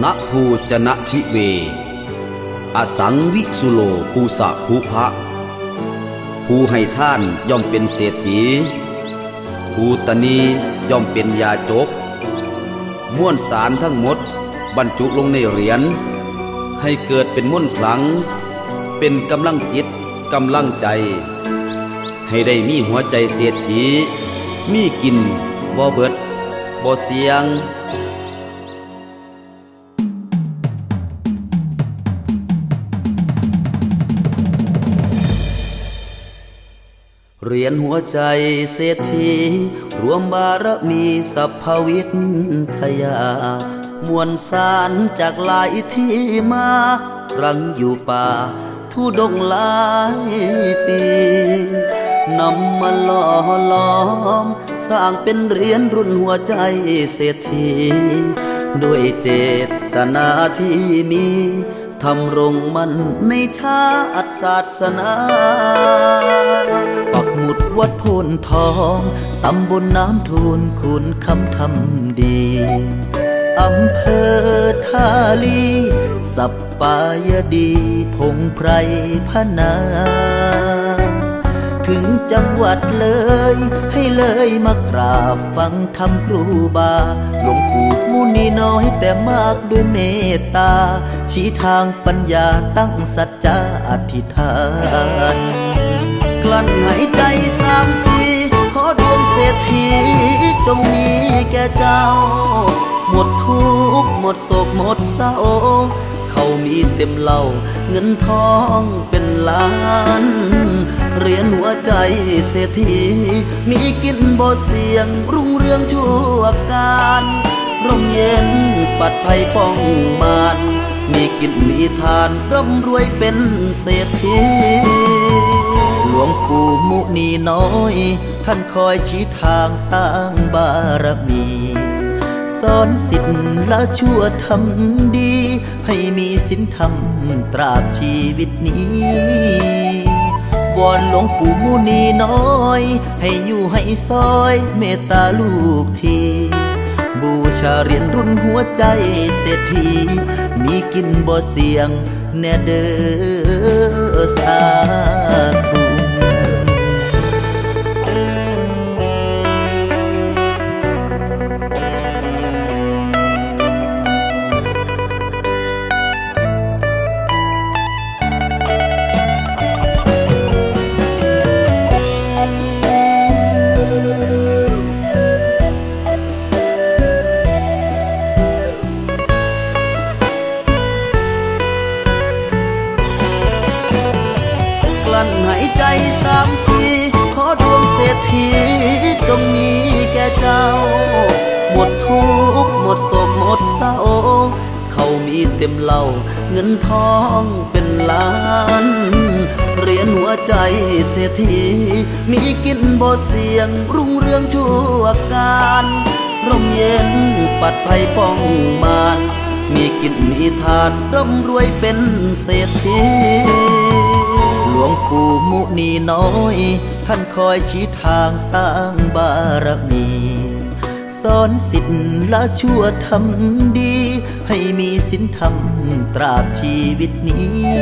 ณภูจนะทิเว อสังวิสุโลภูสะภูพะผู้ให้ท่านย่อมเป็นเศรษฐีผู้ตนีย่อมเป็นยาจก ม้วนสารทั้งหมดบรรจุลงในเหรียญ ให้เกิดเป็นม่วนขลัง เป็นกำลังจิตกำลังใจ ให้ได้มีหัวใจเศรษฐี มีกินบ่เบิดบ่เสียง เรียนหัวใจเศรษฐี รวมบารมีสัพพวิทยา มวลสารจากหลายที่มารังอยู่ป่า ทุดงหลายปีนำมาหล่อหลอม สร้างเป็นเหรียญรุ่นหัวใจเศรษฐี ด้วยเจตนาที่มีทำรงมันในชาติศาสนา วัดโพนทองตำบลน้ำทูลคุณคำทำดีอำเภอท่าลี สัปปายดี พงไพรพนา ถึงจังหวัดเลย ให้เลยมากราบฟังธรรมครูบา หลวงปู่มุนีน้อยแต่มากด้วยเมตตา ชี้ทางปัญญาตั้งสัจจะอธิษฐาน กลั้นหายใจสามที ขอดวงเศรษฐีจงมีแก่เจ้า หมดทุกหมดโศกหมดเศร้า เขามีเต็มเหล่าเงินทองเป็นล้านเรียนหัวใจเศรษฐี มีกินบ่เสียงรุ่งเรืองชั่วการ ร่มเย็นปัดภัยป้องมา กินมีทานร่ำรวยเป็นเศรษฐีหลวงปู่มุนีน้อย ท่านคอยชี้ทางสร้างบารมีสอนสิทธิ์ละชั่วทำดี ให้มีสินธรรมตราบชีวิตนี้วอนหลวงปู่มุนีน้อย ให้อยู่ให้ซอยเมตตาลูกที บูชาเหรียญรุ่นหัวใจเศรษฐี มีกินบ่เสียงแน่เด้อสาธุ หายใจสามที ขอดวงเศรษฐีจงมีแก่เจ้า หมดทุกหมดโศกหมดเศร้า เขามีเต็มเหล่าเงินทองเป็นล้านเรียนหัวใจเศรษฐี มีกินบ่เสียงรุ่งเรืองชั่วการร่มเย็นปัดภัยป้องมาน มีกินมีทานร่ำรวยเป็นเศรษฐี ปู่มุนีน้อย ท่านคอยชี้ทางสร้างบารมีสอนสิทธิ์ละชั่วทำดี ให้มีสินธรรมตราบชีวิตนี้